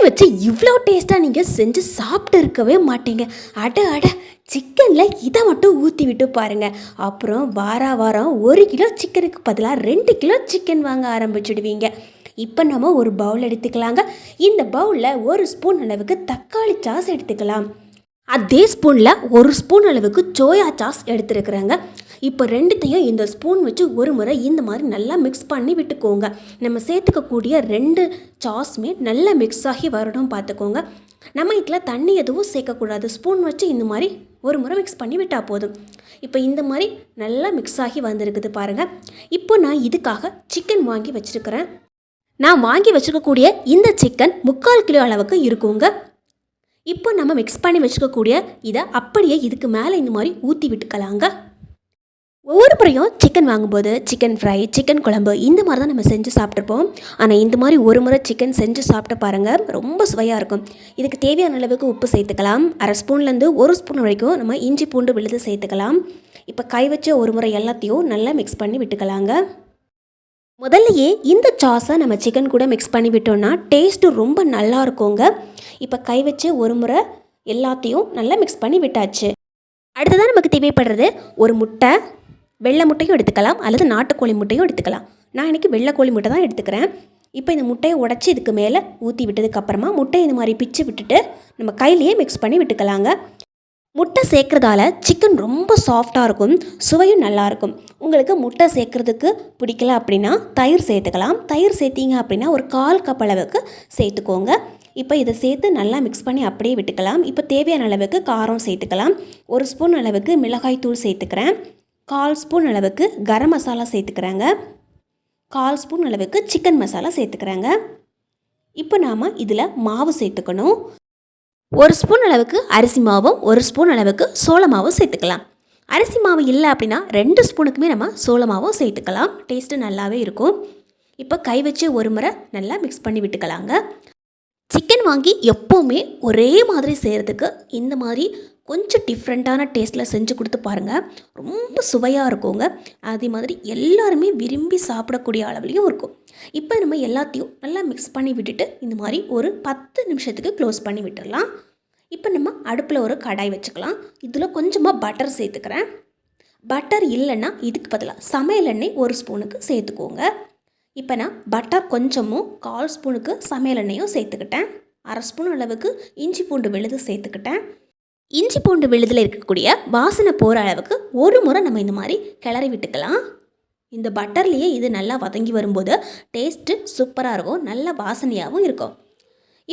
Chicken வச்சு இவ்வளோ டேஸ்ட்டாக நீங்கள் செஞ்சு சாப்பிட்டு இருக்கவே மாட்டீங்க. அட அட சிக்கனில் இதை மட்டும் ஊற்றி விட்டு பாருங்கள் அப்புறம் வார வாரம் ஒரு கிலோ சிக்கனுக்கு பதிலாக ரெண்டு கிலோ சிக்கன் வாங்க ஆரம்பிச்சிடுவீங்க. இப்போ நம்ம ஒரு பவுல் எடுத்துக்கலாங்க. இந்த பவுலில் ஒரு ஸ்பூன் அளவுக்கு தக்காளி சாஸ் எடுத்துக்கலாம். அதே ஸ்பூனில் ஒரு ஸ்பூன் அளவுக்கு சோயா சாஸ் எடுத்துருக்குறாங்க. இப்போ ரெண்டுத்தையும் இந்த ஸ்பூன் வச்சு ஒரு முறை இந்த மாதிரி நல்லா மிக்ஸ் பண்ணி விட்டுக்கோங்க. நம்ம சேர்த்துக்கக்கூடிய ரெண்டு சாஸுமே நல்லா மிக்ஸ் ஆகி வரணும் பார்த்துக்கோங்க. நம்ம இதில் தண்ணி எதுவும் சேர்க்கக்கூடாது. ஸ்பூன் வச்சு இந்த மாதிரி ஒரு முறை மிக்ஸ் பண்ணி விட்டால் போதும். இப்போ இந்த மாதிரி நல்லா மிக்ஸ் ஆகி வந்திருக்குது பாருங்கள் இப்போ நான் இதுக்காக சிக்கன் வாங்கி வச்சுருக்கிறேன். நான் வாங்கி வச்சுருக்கக்கூடிய இந்த சிக்கன் முக்கால் கிலோ அளவுக்கு இருக்குங்க. இப்போ நம்ம மிக்ஸ் பண்ணி வச்சுக்கக்கூடிய இதை அப்படியே இதுக்கு மேலே இந்த மாதிரி ஊற்றி விட்டுக்கலாங்க. ஒவ்வொரு முறையும் சிக்கன் வாங்கும்போது சிக்கன் ஃப்ரை சிக்கன் குழம்பு இந்த மாதிரி தான் நம்ம செஞ்சு சாப்பிட்ருப்போம் ஆனால் இந்த மாதிரி ஒரு முறை சிக்கன் செஞ்சு சாப்பிட்டு பாருங்கள் ரொம்ப சுவையாக இருக்கும். இதுக்கு தேவையான அளவுக்கு உப்பு சேர்த்துக்கலாம். அரை ஸ்பூன்லேருந்து ஒரு ஸ்பூன் வரைக்கும் நம்ம இஞ்சி பூண்டு விழுது சேர்த்துக்கலாம். இப்போ கை வச்ச ஒரு முறை எல்லாத்தையும் நல்லா மிக்ஸ் பண்ணி விட்டுக்கலாங்க. முதல்லையே இந்த சாஸை நம்ம சிக்கன் கூட மிக்ஸ் பண்ணி விட்டோம்னா டேஸ்ட்டு ரொம்ப நல்லா இருக்குங்க. இப்போ கை வச்சு ஒரு முறை எல்லாத்தையும் நல்லா மிக்ஸ் பண்ணி விட்டாச்சு. அடுத்ததான் நமக்கு தேவைப்படுறது ஒரு முட்டை வெள்ளை முட்டையும் எடுத்துக்கலாம் அல்லது நாட்டுக்கோழி முட்டையும் எடுத்துக்கலாம். நான் இன்றைக்கி வெள்ளை கோழி முட்டை தான் எடுத்துக்கிறேன். இப்போ இந்த முட்டையை உடச்சி இதுக்கு மேலே ஊற்றி விட்டதுக்கப்புறமா முட்டையை இந்த மாதிரி பிச்சு விட்டுட்டு நம்ம கையிலேயே மிக்ஸ் பண்ணி விட்டுக்கலாங்க. முட்டை சேர்க்குறதால சிக்கன் ரொம்ப சாஃப்டாக இருக்கும் சுவையும் நல்லாயிருக்கும் உங்களுக்கு முட்டை சேர்க்குறதுக்கு பிடிக்கல அப்படின்னா தயிர் சேர்த்துக்கலாம். தயிர் சேர்த்தீங்க அப்படின்னா ஒரு கால் கப் அளவுக்கு சேர்த்துக்கோங்க. இப்போ இதை சேர்த்து நல்லா மிக்ஸ் பண்ணி அப்படியே விட்டுக்கலாம். இப்போ தேவையான அளவுக்கு காரம் சேர்த்துக்கலாம். ஒரு ஸ்பூன் அளவுக்கு மிளகாய் தூள் சேர்த்துக்கிறேன். கால் ஸ்பூன் அளவுக்கு கரம் மசாலா சேர்த்துக்கிறாங்க. கால் ஸ்பூன் அளவுக்கு சிக்கன் மசாலா சேர்த்துக்கிறாங்க. இப்போ நாம் இதில் மாவு சேர்த்துக்கணும். ஒரு ஸ்பூன் அளவுக்கு அரிசி மாவும் ஒரு ஸ்பூன் அளவுக்கு சோள மாவும் சேர்த்துக்கலாம். அரிசி மாவு இல்லை அப்படின்னா ரெண்டு ஸ்பூனுக்குமே நம்ம சோள மாவும் சேர்த்துக்கலாம். டேஸ்ட்டு நல்லாவே இருக்கும். இப்போ கை வச்சு ஒரு முறை நல்லா மிக்ஸ் பண்ணி விட்டுக்கலாங்க. சிக்கன் வாங்கி எப்போவுமே ஒரே மாதிரி செய்கிறதுக்கு இந்த மாதிரி கொஞ்சம் டிஃப்ரெண்ட்டான டேஸ்ட்டில் செஞ்சு கொடுத்து பாருங்கள் ரொம்ப சுவையாக இருக்குங்க. அதே மாதிரி எல்லாருமே விரும்பி சாப்பிடக்கூடிய அளவுலையும் இருக்கும். இப்போ நம்ம எல்லாத்தையும் நல்லா மிக்ஸ் பண்ணி விட்டுட்டு இந்த மாதிரி ஒரு பத்து நிமிஷத்துக்கு க்ளோஸ் பண்ணி விட்டுடலாம் இப்போ நம்ம அடுப்பில் ஒரு கடாய் வச்சுக்கலாம். இதில் கொஞ்சமாக பட்டர் சேர்த்துக்கிறேன். பட்டர் இல்லைன்னா இதுக்கு பதிலாக சமையல் எண்ணெய் ஒரு ஸ்பூனுக்கு சேர்த்துக்கோங்க. இப்போ நான் பட்டர் கொஞ்சமும் கால் ஸ்பூனுக்கு சமையல் எண்ணெயும் சேர்த்துக்கிட்டேன். அரை ஸ்பூன் அளவுக்கு இஞ்சி பூண்டு விழுது சேர்த்துக்கிட்டேன். இஞ்சி பூண்டு விழுதில் இருக்கக்கூடிய வாசனை போகிற அளவுக்கு ஒரு முறை நம்ம இந்த மாதிரி கிளறி விட்டுக்கலாம். இந்த பட்டர்லேயே இது நல்லா வதங்கி வரும்போது டேஸ்ட்டு சூப்பராக இருக்கும் நல்ல வாசனையாகவும் இருக்கும்.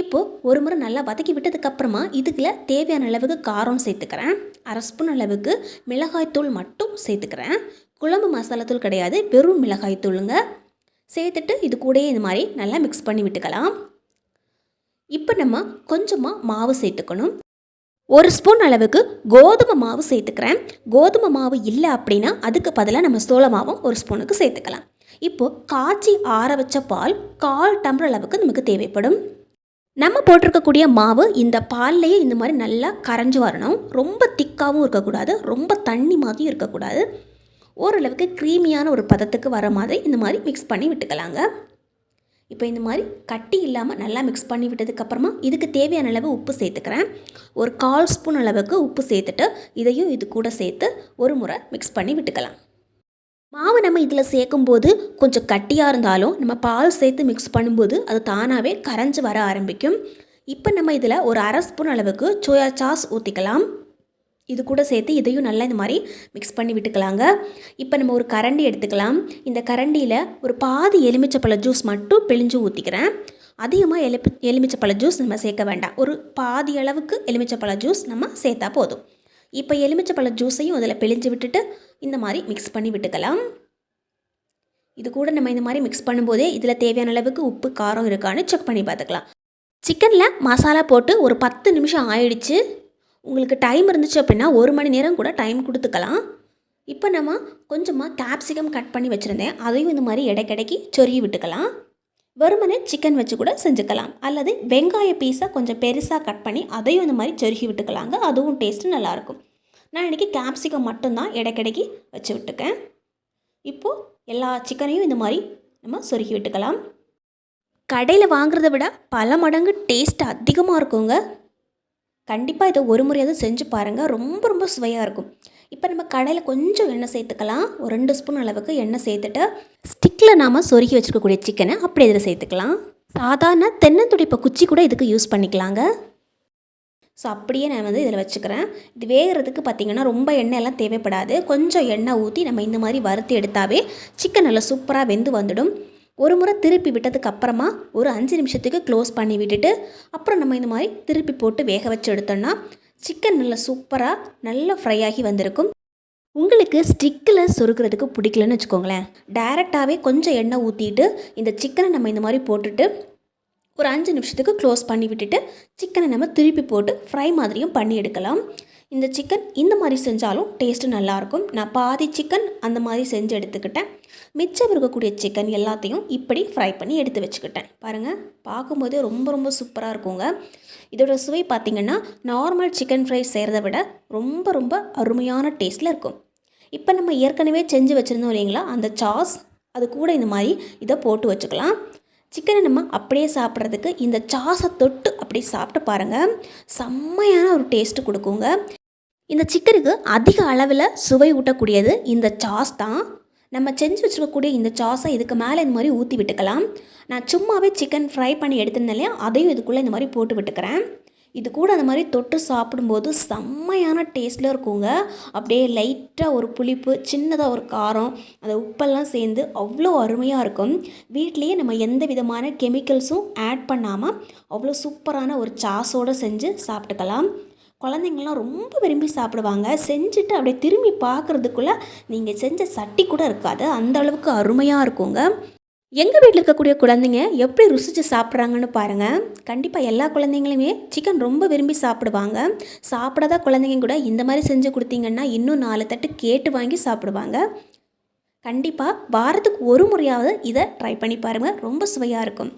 இப்போது ஒரு முறை நல்லா வதக்கி விட்டதுக்கப்புறமா இதுக்குள்ள தேவையான அளவுக்கு காரம் சேர்த்துக்கிறேன். அரை ஸ்பூன் அளவுக்கு மிளகாய்த்தூள் மட்டும் சேர்த்துக்கிறேன். குழம்பு மசாலாத்தூள் கிடையாது வெறும் மிளகாய்த்தூளுங்க சேர்த்துட்டு இது கூடயே இந்த மாதிரி நல்லா மிக்ஸ் பண்ணி விட்டுக்கலாம். இப்போ நம்ம கொஞ்சமாக மாவு சேர்த்துக்கணும். ஒரு ஸ்பூன் அளவுக்கு கோதுமை மாவு சேர்த்துக்கிறேன். கோதுமை மாவு இல்லை அப்படின்னா அதுக்கு பதிலாக நம்ம சோள மாவும் ஒரு ஸ்பூனுக்கு சேர்த்துக்கலாம். இப்போது காய்ச்சி ஆற வச்ச பால் கால் டம்ளர் அளவுக்கு நமக்கு தேவைப்படும். நம்ம போட்டிருக்கக்கூடிய மாவு இந்த பால்லையே இந்த மாதிரி நல்லா கரைஞ்சி வரணும். ரொம்ப திக்காகவும் இருக்கக்கூடாது. ரொம்ப தண்ணி மாதிரியும் இருக்கக்கூடாது. ஓரளவுக்கு க்ரீமியான ஒரு பதத்துக்கு வர மாதிரி இந்த மாதிரி மிக்ஸ் பண்ணி விட்டுக்கலாங்க. இப்போ இந்த மாதிரி கட்டி இல்லாமல் நல்லா மிக்ஸ் பண்ணி விட்டதுக்கப்புறமா இதுக்கு தேவையான அளவு உப்பு சேர்த்துக்கிறேன். ஒரு கால் ஸ்பூன் அளவுக்கு உப்பு சேர்த்துட்டு இதையும் இது கூட சேர்த்து ஒரு முறை மிக்ஸ் பண்ணி விட்டுக்கலாம். மாவு நம்ம இதில் சேர்க்கும்போது கொஞ்சம் கட்டியாக இருந்தாலும் நம்ம பால் சேர்த்து மிக்ஸ் பண்ணும்போது அது தானாகவே கரைஞ்சி வர ஆரம்பிக்கும். இப்போ நம்ம இதில் ஒரு அரை ஸ்பூன் அளவுக்கு சோயா சாஸ் ஊற்றிக்கலாம் இது கூட சேர்த்து இதையும் நல்லா இந்த மாதிரி மிக்ஸ் பண்ணி விட்டுக்கலாங்க. இப்போ நம்ம ஒரு கரண்டி எடுத்துக்கலாம். இந்த கரண்டியில் ஒரு பாதி எலுமிச்சப்பழ ஜூஸ் மட்டும் பிழிஞ்சு ஊற்றிக்கிறேன் அதிகமாக எலுப்பி எலுமிச்சப்பழ ஜூஸ் நம்ம சேர்க்க வேண்டாம். ஒரு பாதி அளவுக்கு எலுமிச்சப்பழ ஜூஸ் நம்ம சேர்த்தா போதும். இப்போ எலுமிச்சப்பழ ஜூஸையும் அதில் பிழிஞ்சு விட்டுட்டு இந்த மாதிரி மிக்ஸ் பண்ணி விட்டுக்கலாம். இது கூட நம்ம இந்த மாதிரி மிக்ஸ் பண்ணும்போதே இதில் தேவையான அளவுக்கு உப்பு காரம் இருக்கான்னு செக் பண்ணி பார்த்துக்கலாம். சிக்கனில் மசாலா போட்டு ஒரு பத்து நிமிஷம் ஆயிடுச்சு. உங்களுக்கு டைம் இருந்துச்சு அப்படின்னா ஒரு மணி நேரம் கூட டைம் கொடுத்துக்கலாம். இப்போ நம்ம கொஞ்சமாக கேப்சிகம் கட் பண்ணி வச்சுருந்தேன். அதையும் இந்த மாதிரி இடைக்கிடைக்கு சொருகி விட்டுக்கலாம். வெறுமனே சிக்கன் வச்சு கூட செஞ்சுக்கலாம். அல்லது வெங்காய பீஸை கொஞ்சம் பெருசாக கட் பண்ணி அதையும் இந்த மாதிரி சொருகி விட்டுக்கலாங்க. அதுவும் டேஸ்ட்டு நல்லாயிருக்கும் நான் இன்றைக்கி கேப்சிகம் மட்டும்தான் இடைக்கிடைக்கு வச்சு விட்டுக்கேன். இப்போது எல்லா சிக்கனையும் இந்த மாதிரி நம்ம சொருகி விட்டுக்கலாம். கடையில் வாங்குறத விட பல மடங்கு டேஸ்ட் அதிகமாக இருக்குங்க. கண்டிப்பாக இதை ஒரு முறையாவது செஞ்சு பாருங்கள் ரொம்ப ரொம்ப சுவையாக இருக்கும். இப்போ நம்ம கடையில் கொஞ்சம் எண்ணெய் சேர்த்துக்கலாம். ஒரு ரெண்டு ஸ்பூன் அளவுக்கு எண்ணெய் சேர்த்துட்டு ஸ்டிக்கில் நாம் சொருகி வச்சுருக்கக்கூடிய சிக்கனை அப்படி இதில் சேர்த்துக்கலாம். சாதாரண தென்னந்துடிப்பை குச்சி கூட இதுக்கு யூஸ் பண்ணிக்கலாங்க. ஸோ அப்படியே நான் வந்து இதில் வச்சுக்கிறேன். இது வேகிறதுக்கு பார்த்திங்கன்னா ரொம்ப எண்ணெய் எல்லாம் தேவைப்படாது. கொஞ்சம் எண்ணெய் ஊற்றி நம்ம இந்த மாதிரி வறுத்து எடுத்தாவே சிக்கன் நல்லா சூப்பராக வெந்து வந்துடும். ஒரு முறை திருப்பி விட்டதுக்கு அப்புறமா ஒரு அஞ்சு நிமிஷத்துக்கு க்ளோஸ் பண்ணி விட்டுட்டு அப்புறம் நம்ம இந்த மாதிரி திருப்பி போட்டு வேக வச்சு எடுத்தோம்னா சிக்கன் நல்லா சூப்பராக நல்லா ஃப்ரை ஆகி வந்திருக்கும். உங்களுக்கு ஸ்டிக்கில் சொருக்கிறதுக்கு பிடிக்கலன்னு வச்சுக்கோங்களேன். டைரெக்டாகவே கொஞ்சம் எண்ணெய் ஊற்றிட்டு இந்த சிக்கனை நம்ம இந்த மாதிரி போட்டுட்டு ஒரு அஞ்சு நிமிஷத்துக்கு க்ளோஸ் பண்ணி விட்டுட்டு சிக்கனை நம்ம திருப்பி போட்டு ஃப்ரை மாதிரியும் பண்ணி எடுக்கலாம். இந்த சிக்கன் இந்த மாதிரி செஞ்சாலும் டேஸ்ட்டு நல்லாயிருக்கும். நான் பாதி சிக்கன் அந்த மாதிரி செஞ்சு எடுத்துக்கிட்டேன். மிச்சம் இருக்கக்கூடிய சிக்கன் எல்லாத்தையும் இப்படி ஃப்ரை பண்ணி எடுத்து வச்சுக்கிட்டேன். பாருங்கள் பார்க்கும்போதே ரொம்ப ரொம்ப சூப்பராக இருக்குங்க. இதோட சுவை பார்த்திங்கன்னா நார்மல் சிக்கன் ஃப்ரை செய்கிறத விட ரொம்ப ரொம்ப அருமையான டேஸ்ட்டில் இருக்கும். இப்போ நம்ம ஏற்கனவே செஞ்சு வச்சுருந்தோம் இல்லைங்களா? அந்த சாஸ் அது கூட இந்த மாதிரி இதை போட்டு வச்சுக்கலாம். சிக்கனை நம்ம அப்படியே சாப்பிட்றதுக்கு இந்த சாஸை தொட்டு அப்படி சாப்பிட்டு பாருங்கள் செம்மையான ஒரு டேஸ்ட்டு கொடுக்குங்க. இந்த சிக்கனுக்கு அதிக அளவில் சுவை ஊட்டக்கூடியது இந்த சாஸ் தான். நம்ம செஞ்சு வச்சுருக்கக்கூடிய இந்த சாஸை இதுக்கு மேலே இந்த மாதிரி ஊற்றி விட்டுக்கலாம். நான் சும்மாவே சிக்கன் ஃப்ரை பண்ணி எடுத்திருந்தேன் இல்லையா? அதையும் இதுக்குள்ளே இந்த மாதிரி போட்டு விட்டுக்கிறேன். இது கூட அந்த மாதிரி தொட்டு சாப்பிடும்போது செம்மையான டேஸ்ட்டில் இருக்குங்க. அப்படியே லைட்டாக ஒரு புளிப்பு சின்னதாக ஒரு காரம் அந்த உப்பெல்லாம் சேர்ந்து அவ்வளோ அருமையாக இருக்கும். வீட்லேயே நம்ம எந்த விதமான கெமிக்கல்ஸும் ஆட் பண்ணாமல் அவ்வளோ சூப்பரான ஒரு சாஸோடு செஞ்சு சாப்பிட்டுக்கலாம். குழந்தைங்கள்லாம் ரொம்ப விரும்பி சாப்பிடுவாங்க. செஞ்சுட்டு அப்படியே திரும்பி பார்க்குறதுக்குள்ளே நீங்கள் செஞ்ச சட்டி கூட இருக்காது. அந்த அளவுக்கு அருமையாக இருக்குங்க. எங்கள் வீட்டில் இருக்கக்கூடிய குழந்தைங்க எப்படி ருசித்து சாப்பிட்றாங்கன்னு பாருங்கள் கண்டிப்பாக எல்லா குழந்தைங்களுமே சிக்கன் ரொம்ப விரும்பி சாப்பிடுவாங்க. சாப்பிடாத குழந்தைங்க கூட இந்த மாதிரி செஞ்சு கொடுத்தீங்கன்னா இன்னும் நாலு தட்டு கேட்டு வாங்கி சாப்பிடுவாங்க. கண்டிப்பாக வாரத்துக்கு ஒரு முறையாவது இதை ட்ரை பண்ணி பாருங்கள் ரொம்ப சுவையாக இருக்கும்.